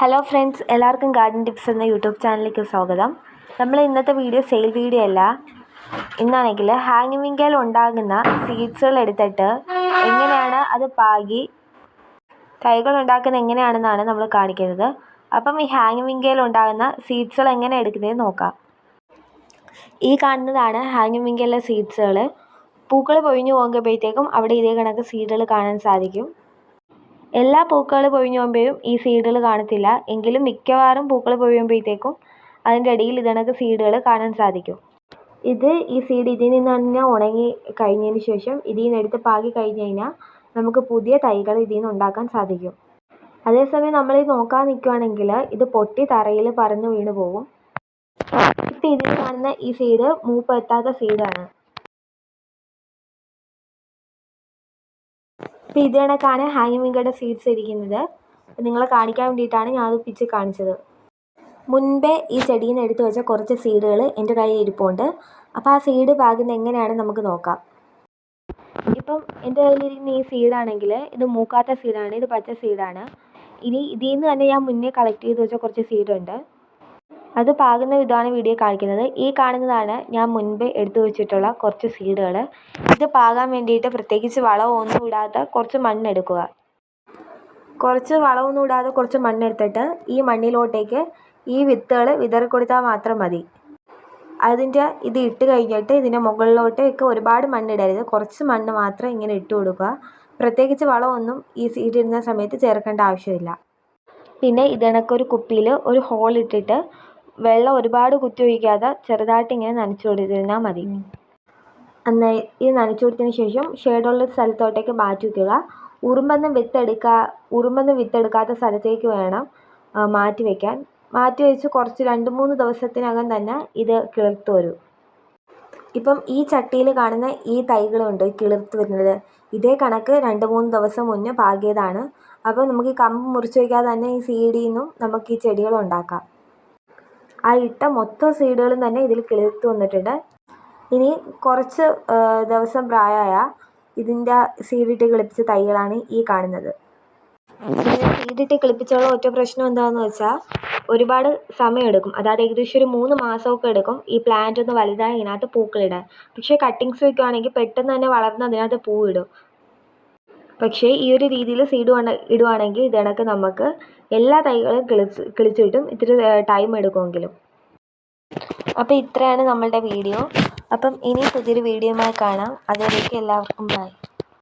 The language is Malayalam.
ഹലോ ഫ്രണ്ട്സ് എല്ലാവർക്കും ഗാർഡൻ ടിപ്സ് എന്ന യൂട്യൂബ് ചാനലിലേക്ക് സ്വാഗതം. നമ്മൾ ഇന്നത്തെ വീഡിയോ സെയിൽ വീഡിയോ അല്ല. ഇന്നാണെങ്കിൽ ഹാങ്ങിങ് വിങ്കയിൽ ഉണ്ടാകുന്ന സീഡ്സുകൾ എടുത്തിട്ട് എങ്ങനെയാണ് അത് പാകി തൈകൾ ഉണ്ടാക്കുന്നത് എങ്ങനെയാണെന്നാണ് നമ്മൾ കാണിക്കുന്നത്. അപ്പം ഈ ഹാങ്ങിങ് വിങ്കയിൽ ഉണ്ടാകുന്ന സീഡ്സുകൾ എങ്ങനെ എടുക്കുന്നത് നോക്കാം. ഈ കാണുന്നതാണ് ഹാങ്ങിങ് വിങ്കയിലെ സീഡ്സുകൾ പൂക്കൾ പൊഴിഞ്ഞു പോകുമ്പോഴത്തേക്കും അവിടെ ഇതേ കണക്ക് സീഡുകൾ കാണാൻ സാധിക്കും. എല്ലാ പൂക്കൾ പൊഴിഞ്ഞു പോകുമ്പോഴും ഈ സീഡുകൾ കാണത്തില്ല. എങ്കിലും മിക്കവാറും പൂക്കൾ പൊഴിയുമ്പോഴത്തേക്കും അതിന്റെ ഇടയിൽ ഇതണക്ക് സീഡുകൾ കാണാൻ സാധിക്കും. ഇത് ഈ സീഡ് ഇതിൽ നിന്ന് തന്നെ ഉണങ്ങി കഴിഞ്ഞതിന് ശേഷം ഇതിൽ നിന്ന് എടുത്ത് പാകി കഴിഞ്ഞ് കഴിഞ്ഞാൽ നമുക്ക് പുതിയ തൈകൾ ഇതിൽ നിന്ന് ഉണ്ടാക്കാൻ സാധിക്കും. അതേസമയം നമ്മൾ ഇത് നോക്കാൻ നിൽക്കുകയാണെങ്കിൽ ഇത് പൊട്ടി തറയിൽ പറന്ന് വീണ് പോകും ഇപ്പം ഇതിൽ കാണുന്ന ഈ സീഡ് മൂപ്പ് എത്താത്ത സീഡാണ് അപ്പോൾ ഇത് കണക്കാണ് ഹാങ്ങിങ് വിങ്കയുടെ സീഡ്സ് ഇരിക്കുന്നത് നിങ്ങളെ കാണിക്കാൻ വേണ്ടിയിട്ടാണ് ഞാനത് പിച്ച് കാണിച്ചത്. മുൻപേ ഈ ചെടിയിൽ നിന്ന് എടുത്തു വെച്ച കുറച്ച് സീഡുകൾ എന്റെ കയ്യിൽ ഇരിപ്പുണ്ട്. അപ്പോൾ ആ സീഡ് പാകുന്നത് എങ്ങനെയാണ് നമുക്ക് നോക്കാം. ഇപ്പം എന്റെ കയ്യിലിരിക്കുന്ന ഈ സീഡാണെങ്കിൽ ഇത് മൂക്കാത്ത സീഡാണ് ഇത് പച്ച സീഡാണ് ഇനി ഇതിൽ നിന്ന് തന്നെ ഞാൻ മുന്നേ കളക്ട് ചെയ്ത് വെച്ച കുറച്ച് സീഡുണ്ട് അത് പാകുന്ന വിധമാണ് വീഡിയോ കാണിക്കുന്നത്. ഈ കാണുന്നതാണ് ഞാൻ മുൻപേ എടുത്തു വെച്ചിട്ടുള്ള കുറച്ച് സീഡുകൾ ഇത് പാകാൻ വേണ്ടിയിട്ട് പ്രത്യേകിച്ച് വളമൊന്നും ഇടാത്ത കുറച്ച് മണ്ണെടുക്കുക കുറച്ച് വളമൊന്നും ഇടാതെ കുറച്ച് മണ്ണെടുത്തിട്ട് ഈ മണ്ണിലോട്ടേക്ക് ഈ വിത്തുകൾ വിതറി കൊടുത്താൽ മാത്രം മതി. അതിന്റെ ഇത് ഇട്ട് കഴിഞ്ഞിട്ട് ഇതിന്റെ മുകളിലോട്ടേക്ക് ഒരുപാട് മണ്ണിടരുത് കുറച്ച് മണ്ണ് മാത്രം ഇങ്ങനെ ഇട്ട് കൊടുക്കുക. പ്രത്യേകിച്ച് വളമൊന്നും ഈ സീഡ് ഇടുന്ന സമയത്ത് ചേർക്കേണ്ട ആവശ്യമില്ല. പിന്നെ ഇതിനൊക്കെ ഒരു കുപ്പിയിൽ ഒരു ഹോൾ ഇട്ടിട്ട് വെള്ളം ഒരുപാട് കുത്തി ഒഴിക്കാതെ ചെറുതായിട്ട് ഇങ്ങനെ നനച്ചു കൊടുത്തിരുന്നാൽ മതി. എന്നാൽ ഇത് നനച്ചു കൊടുത്തതിന് ശേഷം ഷേഡുള്ള സ്ഥലത്തോട്ടേക്ക് മാറ്റി വയ്ക്കുക ഉറുമ്പൊന്നും വിത്തെടുക്കാ ഉറുമ്പൊന്നും വിത്തെടുക്കാത്ത സ്ഥലത്തേക്ക് വേണം മാറ്റി വയ്ക്കാൻ മാറ്റി വെച്ച് കുറച്ച് രണ്ട് മൂന്ന് ദിവസത്തിനകം തന്നെ ഇത് കിളിർത്ത് വരും. ഇപ്പം ഈ ചട്ടിയിൽ കാണുന്ന ഈ തൈകളുണ്ട് കിളിർത്ത് വരുന്നത്. ഇതേ കണക്ക് രണ്ട് മൂന്ന് ദിവസം മുന്നേ പാകിയതാണ്. അപ്പോൾ നമുക്ക് ഈ കമ്പ് മുറിച്ച് വയ്ക്കാതെ തന്നെ ഈ സീഡിൽ നിന്നും നമുക്ക് ഈ ചെടികൾ ഉണ്ടാക്കാം. ആ ഇട്ട മൊത്തം സീഡുകളും തന്നെ ഇതിൽ കിളിർത്ത് വന്നിട്ടുണ്ട്. ഇനി കുറച്ച് ദിവസം പ്രായമായ ഇതിന്റെ സീഡിട്ട് കിളിപ്പിച്ച തൈകളാണ് ഈ കാണുന്നത്. സീഡിട്ട് കിളിപ്പിച്ചുള്ള ഒറ്റ പ്രശ്നം എന്താണെന്ന് വെച്ചാൽ ഒരുപാട് സമയമെടുക്കും അതായത് ഏകദേശം ഒരു മൂന്ന് മാസമൊക്കെ എടുക്കും ഈ പ്ലാന്റ് ഒന്ന് വലുതായി ഇതിനകത്ത് പൂക്കളിടാൻ പക്ഷേ കട്ടിങ്സ് വെക്കുകയാണെങ്കിൽ പെട്ടെന്ന് തന്നെ വളർന്ന് അതിനകത്ത് പൂവിടും. പക്ഷേ ഈ ഒരു രീതിയിൽ സീഡ് ഇടുവാണെങ്കിൽ ഇത് നമുക്ക് എല്ലാ തൈകളും കിളിച്ച് കിളിച്ച് കിട്ടും. ഇത്തിരി ടൈം എടുക്കുമെങ്കിലും. അപ്പോൾ ഇത്രയാണ് നമ്മളുടെ വീഡിയോ അപ്പം ഇനി പുതിയൊരു വീഡിയോയുമായി കാണാം. അതുവരേക്കും എല്ലാവർക്കും ബൈ